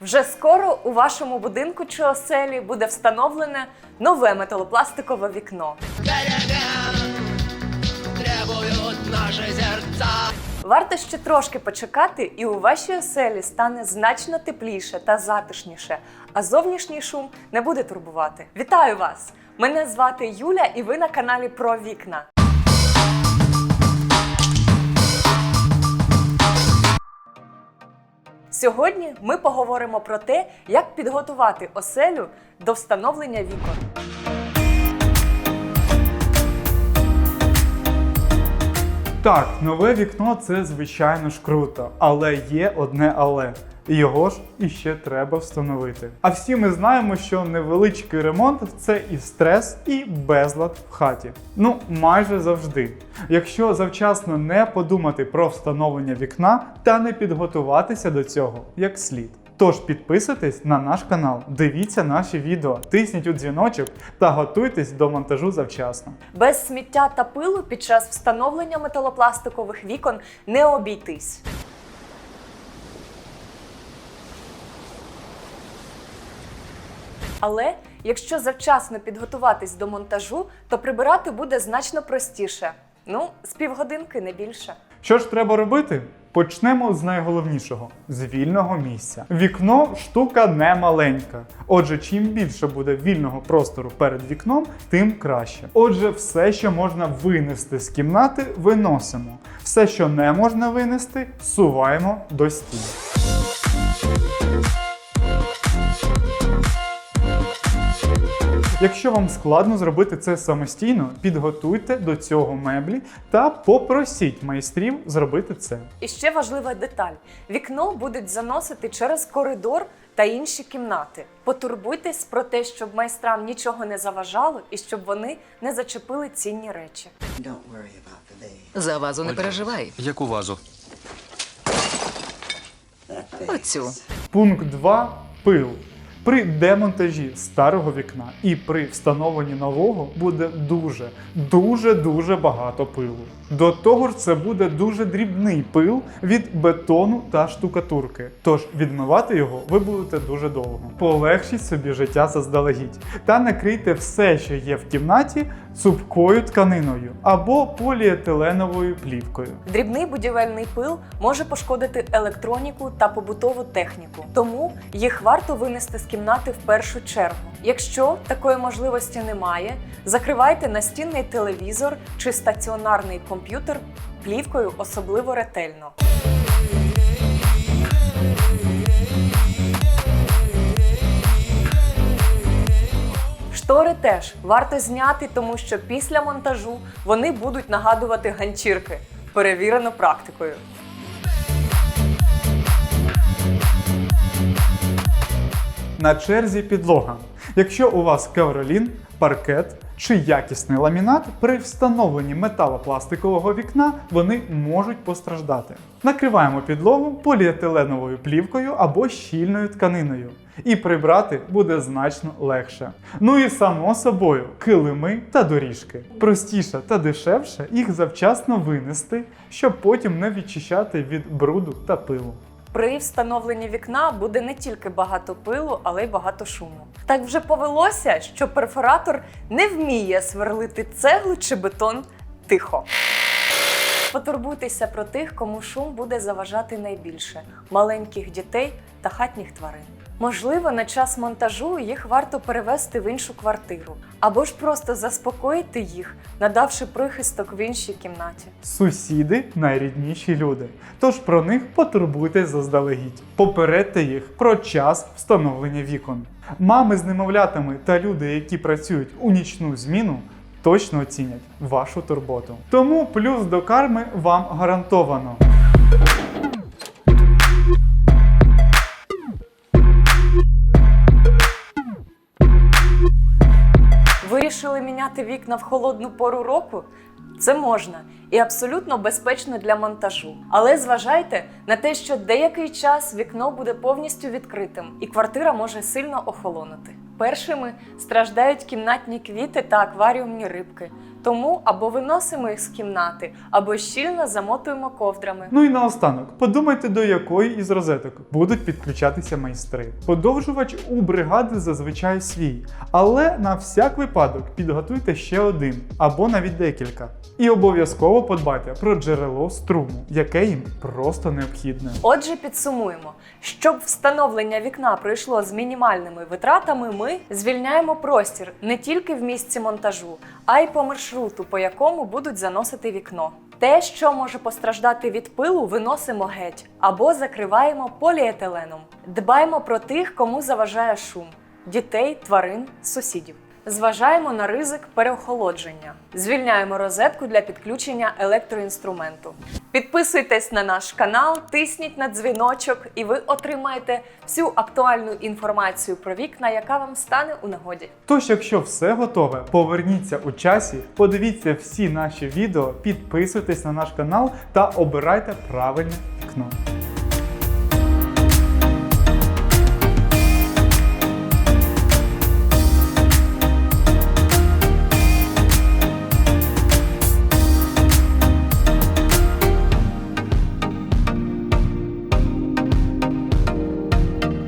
Вже скоро у вашому будинку чи оселі буде встановлене нове металопластикове вікно. Варто ще трошки почекати, і у вашій оселі стане значно тепліше та затишніше, а зовнішній шум не буде турбувати. Вітаю вас! Мене звати Юля, і ви на каналі про вікна. Сьогодні ми поговоримо про те, як підготувати оселю до встановлення вікон. Так, нове вікно це звичайно ж круто, але є одне але. Його ж іще треба встановити. А всі ми знаємо, що невеличкий ремонт це і стрес, і безлад в хаті. Ну, майже завжди. Якщо завчасно не подумати про встановлення вікна та не підготуватися до цього як слід. Тож підписуйтесь на наш канал, дивіться наші відео, тисніть у дзвіночок та готуйтесь до монтажу завчасно. Без сміття та пилу під час встановлення металопластикових вікон не обійтись. Але якщо завчасно підготуватись до монтажу, то прибирати буде значно простіше. Ну, з півгодинки не більше. Що ж треба робити? Почнемо з найголовнішого з вільного місця. Вікно штука не маленька. Отже, чим більше буде вільного простору перед вікном, тим краще. Отже, все, що можна винести з кімнати, виносимо. Все, що не можна винести, суваємо до стін. Якщо вам складно зробити це самостійно, підготуйте до цього меблі та попросіть майстрів зробити це. І ще важлива деталь: вікно будуть заносити через коридор та інші кімнати. Потурбуйтесь про те, щоб майстрам нічого не заважало і щоб вони не зачепили цінні речі. За вазу не переживай. Яку вазу? Оцю. Пункт 2. Пил. При демонтажі старого вікна і при встановленні нового буде дуже, дуже дуже багато пилу. До того ж, це буде дуже дрібний пил від бетону та штукатурки. Тож відмивати його ви будете дуже довго. Полегшіть собі життя заздалегідь та накрийте все, що є в кімнаті, цупкою тканиною або поліетиленовою плівкою. Дрібний будівельний пил може пошкодити електроніку та побутову техніку, тому їх варто винести з кімнати в першу чергу. Якщо такої можливості немає, закривайте настінний телевізор чи стаціонарний комп'ютер плівкою особливо ретельно. Штори теж варто зняти, тому що після монтажу вони будуть нагадувати ганчірки. Перевірено практикою. На черзі підлога. Якщо у вас ковролін, паркет чи якісний ламінат, при встановленні металопластикового вікна вони можуть постраждати. Накриваємо підлогу поліетиленовою плівкою або щільною тканиною. І прибрати буде значно легше. Ну і само собою килими та доріжки. Простіше та дешевше їх завчасно винести, щоб потім не відчищати від бруду та пилу. При встановленні вікна буде не тільки багато пилу, але й багато шуму. Так вже повелося, що перфоратор не вміє сверлити цеглу чи бетон тихо. Потурбуйтеся про тих, кому шум буде заважати найбільше маленьких дітей та хатніх тварин. Можливо, на час монтажу їх варто перевести в іншу квартиру, або ж просто заспокоїти їх, надавши прихисток в іншій кімнаті. Сусіди найрідніші люди, тож про них потурбуйтесь заздалегідь. Попередьте їх про час встановлення вікон. Мами з немовлятами та люди, які працюють у нічну зміну, точно оцінять вашу турботу. Тому плюс до карми вам гарантовано. Вирішили міняти вікна в холодну пору року? Це можна і абсолютно безпечно для монтажу. Але зважайте на те, що деякий час вікно буде повністю відкритим, і квартира може сильно охолонути. Першими страждають кімнатні квіти та акваріумні рибки, Тому або виносимо їх з кімнати, або щільно замотуємо ковдрами. Ну і наостанок, подумайте, до якої із розеток будуть підключатися майстри. Подовжувач у бригади зазвичай свій, але на всяк випадок підготуйте ще один або навіть декілька. І обов'язково подбайте про джерело струму, яке їм просто необхідне. Отже, підсумуємо, щоб встановлення вікна пройшло з мінімальними витратами, ми звільняємо простір не тільки в місці монтажу, а й по маршруту, по якому будуть заносити вікно. Те, що може постраждати від пилу, виносимо геть або закриваємо поліетиленом. Дбаємо про тих, кому заважає шум дітей, тварин, сусідів. Зважаємо на ризик переохолодження. Звільняємо розетку для підключення електроінструменту. Підписуйтесь на наш канал, тисніть на дзвіночок, і ви отримаєте всю актуальну інформацію про вікна, яка вам стане у нагоді. Тож, якщо все готове, поверніться у часі, подивіться всі наші відео, підписуйтесь на наш канал та обирайте правильне вікно.